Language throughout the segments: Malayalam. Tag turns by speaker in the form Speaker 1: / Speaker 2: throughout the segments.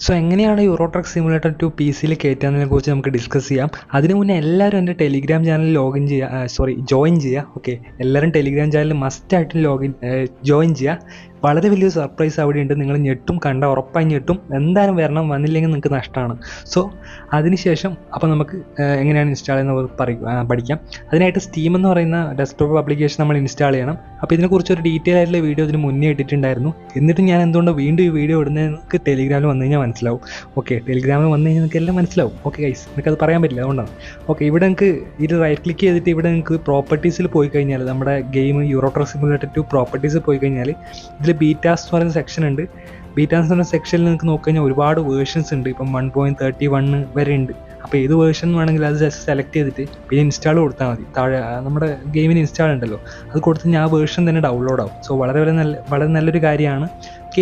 Speaker 1: സോ എങ്ങനെയാണ് Euro truck simulator two P സിയിൽ കയറ്റാന്നതിനെ കുറിച്ച് നമുക്ക് ഡിസ്കസ് ചെയ്യാം. അതിന് മുന്നേ എല്ലാവരും എന്റെ ടെലിഗ്രാം ചാനൽ ലോഗിൻ ചെയ്യുക സോറി ജോയിൻ ചെയ്യുക ഓക്കെ എല്ലാവരും ടെലിഗ്രാം ചാനൽ മസ്റ്റായിട്ട് ലോഗിൻ ജോയിൻ ചെയ്യുക വളരെ വലിയൊരു സർപ്രൈസ് അവിടെ ഉണ്ട് നിങ്ങൾ ഞെട്ടും കണ്ട ഉറപ്പായി ഞെട്ടും. എന്തായാലും വരണം വന്നില്ലെങ്കിൽ നിങ്ങൾക്ക് നഷ്ടമാണ്. സോ അതിനുശേഷം അപ്പോൾ നമുക്ക് എങ്ങനെയാണ് ഇൻസ്റ്റാൾ ചെയ്യുന്നത് പറയും പഠിക്കാം. അതിനായിട്ട് സ്റ്റീം എന്ന് പറയുന്ന ഡെസ്ക്ടോപ്പ് ആപ്ലിക്കേഷൻ നമ്മൾ ഇൻസ്റ്റാൾ ചെയ്യണം. അപ്പോൾ ഇതിനെക്കുറിച്ച് ഒരു ഡീറ്റെയിൽ ആയിട്ടുള്ള വീഡിയോ ഇതിന് മുന്നേ ഇട്ടിട്ടുണ്ടായിരുന്നു. എന്നിട്ട് ഞാൻ എന്തുകൊണ്ട് വീണ്ടും ഈ വീഡിയോ ഇടുന്നത് നിങ്ങൾക്ക് ടെലിഗ്രാമിൽ വന്നു കഴിഞ്ഞാൽ മനസ്സിലാവും. ഓക്കെ ടെലിഗ്രാമിൽ വന്നു കഴിഞ്ഞാൽ നിങ്ങൾക്ക് എല്ലാം മനസ്സിലാവും. ഓക്കെ ഗൈസ് നിങ്ങൾക്ക് അത് പറയാൻ പറ്റില്ല അതുകൊണ്ടാണ്. ഓക്കെ ഇവിടെ നിങ്ങൾക്ക് ഇത് റൈറ്റ് ക്ലിക്ക് ചെയ്തിട്ട് ഇവിടെ നിങ്ങൾക്ക് പ്രോപ്പർട്ടീസിൽ പോയി കഴിഞ്ഞാൽ നമ്മുടെ game Euro truck simulator two properties പോയി കഴിഞ്ഞാൽ ഇതിൽ ബീറ്റാസ് എന്ന് പറയുന്ന സെക്ഷൻ ഉണ്ട്. ബീറ്റാസ് എന്ന് പറയുന്ന സെക്ഷനിൽ നിങ്ങൾക്ക് നോക്കിക്കഴിഞ്ഞാൽ ഒരുപാട് വേർഷൻസ് ഉണ്ട്. ഇപ്പം വൺ പോയിന്റ് തേർട്ടി വണ്ണ് വരെ ഉണ്ട്. അപ്പോൾ ഏത് വേർഷൻ വേണമെങ്കിലും അത് ജസ്റ്റ് സെലക്ട് ചെയ്തിട്ട് പിന്നെ ഇൻസ്റ്റാൾ കൊടുത്താൽ മതി. താഴെ നമ്മുടെ ഗെയിമിന് ഇൻസ്റ്റാൾ ഉണ്ടല്ലോ. അത് കൊടുത്ത് ആ വേർഷൻ തന്നെ ഡൗൺലോഡ് ആവും. സോ വളരെ വളരെ നല്ല വളരെ നല്ലൊരു കാര്യമാണ്.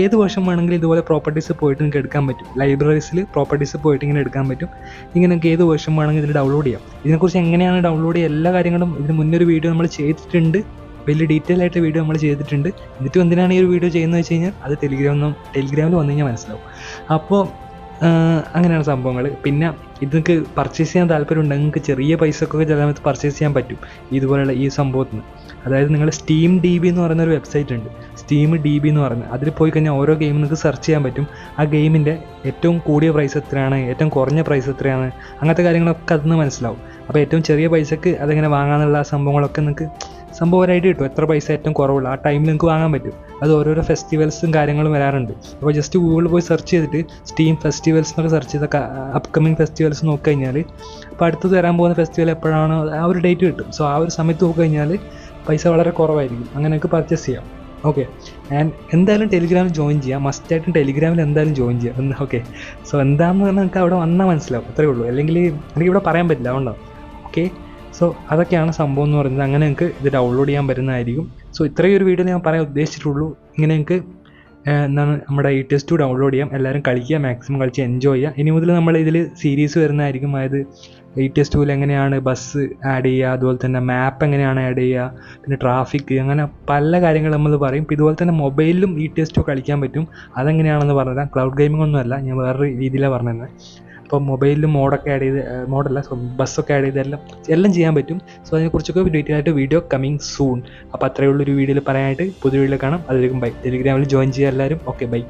Speaker 1: ഏത് വേർഷൻ വേണമെങ്കിലും ഇതുപോലെ പ്രോപ്പർട്ടീസ് പോയിട്ട് നിങ്ങൾക്ക് എടുക്കാൻ പറ്റും. ലൈബ്രറീസിൽ പ്രോപ്പർട്ടീസ് പോയിട്ട് ഇങ്ങനെ എടുക്കാൻ പറ്റും. ഇങ്ങനെ ഏത് വേർഷൻ വേണമെങ്കിൽ ഇതിൽ ഡൗൺലോഡ് ചെയ്യാം. ഇതിനെക്കുറിച്ച് എങ്ങനെയാണ് ഡൗൺലോഡ് ചെയ്യുക? എല്ലാ കാര്യങ്ങളും ഇതിന് മുന്നൊരു വീഡിയോ നമ്മൾ ചെയ്തിട്ടുണ്ട്. വലിയ ഡീറ്റെയിൽ ആയിട്ട് വീഡിയോ നമ്മൾ ചെയ്തിട്ടുണ്ട്. എന്നിട്ടും എന്തിനാണ് ഈ ഒരു വീഡിയോ ചെയ്യുന്നത് വെച്ച് കഴിഞ്ഞാൽ അത് ടെലിഗ്രാമിൽ ടെലിഗ്രാമിൽ വന്നു കഴിഞ്ഞാൽ മനസ്സിലാവും. അപ്പോൾ അങ്ങനെയാണ് സംഭവങ്ങൾ പിന്നെ ഇതൊക്കെ പർച്ചേസ് ചെയ്യാൻ താല്പര്യമുണ്ടെങ്കിൽ നിങ്ങൾക്ക് ചെറിയ പൈസക്കൊക്കെ ചില സമയത്ത് പർച്ചേസ് ചെയ്യാൻ പറ്റും. ഇതുപോലെയുള്ള ഈ സംഭവത്തിന്. അതായത് നിങ്ങൾ സ്റ്റീം ഡി ബി എന്ന് പറയുന്ന ഒരു വെബ്സൈറ്റ് ഉണ്ട്. സ്റ്റീം ഡി ബി എന്ന് പറയുന്നത്. അതിൽ പോയി കഴിഞ്ഞാൽ ഓരോ ഗെയിം നിങ്ങൾക്ക് സെർച്ച് ചെയ്യാൻ പറ്റും. ആ ഗെയിമിന്റെ ഏറ്റവും കൂടിയ പ്രൈസ് എത്രയാണ്? ഏറ്റവും കുറഞ്ഞ പ്രൈസ് എത്രയാണ്? അങ്ങനത്തെ കാര്യങ്ങളൊക്കെ അതിൽ നിന്ന് മനസ്സിലാവും. അപ്പോൾ ഏറ്റവും ചെറിയ പൈസക്ക് അതെങ്ങനെ വാങ്ങാനുള്ള സംഭവങ്ങളൊക്കെ നിങ്ങൾക്ക് സംഭവം ഒരു ഐഡിയ കിട്ടും. എത്ര പൈസ ഏറ്റവും കുറവുള്ള. ആ ടൈമിൽ നിങ്ങൾക്ക് വാങ്ങാൻ പറ്റും. അത് ഓരോരോ ഫെസ്റ്റിവൽസും കാര്യങ്ങളും വരാറുണ്ട്. അപ്പോൾ ജസ്റ്റ് ഗൂഗിളിൽ പോയി സെർച്ച് ചെയ്തിട്ട് സ്റ്റീം ഫെസ്റ്റിവൽസ് എന്നൊക്കെ സെർച്ച് ചെയ്ത അപ്കമിങ് ഫെസ്റ്റിവൽസ് നോക്കി കഴിഞ്ഞാൽ അപ്പോൾ അടുത്തത് വരാൻ പോകുന്ന ഫെസ്റ്റിവൽ എപ്പോഴാണോ ആ ഒരു ഡേറ്റ് കിട്ടും. സോ ആ ഒരു സമയത്ത് നോക്കി കഴിഞ്ഞാൽ പൈസ വളരെ കുറവായിരിക്കും. അങ്ങനെ നിങ്ങൾക്ക് പർച്ചേസ് ചെയ്യാം. ഓക്കെ ആൻഡ് എന്തായാലും ടെലിഗ്രാമിൽ ജോയിൻ ചെയ്യാം. മസ്റ്റായിട്ടും ടെലിഗ്രാമിൽ എന്തായാലും ജോയിൻ ചെയ്യാം. ഓക്കെ സോ എന്താണെന്ന് നിങ്ങൾക്ക് അവിടെ വന്നാൽ മനസ്സിലാവും. അത്രേ ഉള്ളൂ. അല്ലെങ്കിൽ എനിക്ക് ഇവിടെ പറയാൻ പറ്റില്ല. അതുകൊണ്ടാണ് ഓക്കെ സോ അതൊക്കെയാണ് സംഭവം എന്ന് പറയുന്നത്. അങ്ങനെ നിങ്ങൾക്ക് ഇത് ഡൗൺലോഡ് ചെയ്യാൻ പറ്റുന്നതായിരിക്കും. സോ ഇത്രയും ഒരു വീഡിയോ ഞാൻ പറയാൻ ഉദ്ദേശിച്ചിട്ടുള്ളൂ. ഇങ്ങനെ നിങ്ങൾക്ക് എന്താണ് നമ്മുടെ ഈ ടെസ്റ്റ് ടു ഡൗൺലോഡ് ചെയ്യാം. എല്ലാവരും കളിക്കുക മാക്സിമം കളിച്ച് എൻജോയ് ചെയ്യുക. ഇനി മുതൽ നമ്മൾ ഇതിൽ സീരീസ് വരുന്നതായിരിക്കും. അതായത് ഈ ടെസ്റ്റ് ടൂവിൽ എങ്ങനെയാണ് ബസ് ആഡ് ചെയ്യുക അതുപോലെ തന്നെ മാപ്പ് എങ്ങനെയാണ് ആഡ് ചെയ്യുക പിന്നെ ട്രാഫിക് അങ്ങനെ പല കാര്യങ്ങൾ നമ്മൾ പറയും. ഇതുപോലെ തന്നെ മൊബൈലിലും ഈ ടെസ്റ്റ് ടു കളിക്കാൻ പറ്റും. അതെങ്ങനെയാണെന്ന് പറഞ്ഞുതരാം. ക്ലൗഡ് ഗെയിമിംഗ് ഒന്നുമല്ല ഞാൻ വേറൊരു രീതിയിലാണ് പറഞ്ഞത് അപ്പോൾ മൊബൈലിൽ മോഡൊക്കെ ആഡ് ചെയ്ത് മോഡല്ല ബസ്സൊക്കെ ആഡ് ചെയ്ത് എല്ലാം എല്ലാം ചെയ്യാൻ പറ്റും. സോ അതിനെക്കുറിച്ചൊക്കെ ഡീറ്റെയിൽ ആയിട്ട് വീഡിയോ കമ്മിങ് സൂൺ അപ്പോൾ അത്രയുള്ള ഒരു വീഡിയോയിൽ പറയാനായിട്ട് പുതിയ വീഡിയോ കാണാം. അതിലേക്കും ബൈ ടെലിഗ്രാമിൽ ജോയിൻ ചെയ്യുക എല്ലാവരും. Okay bye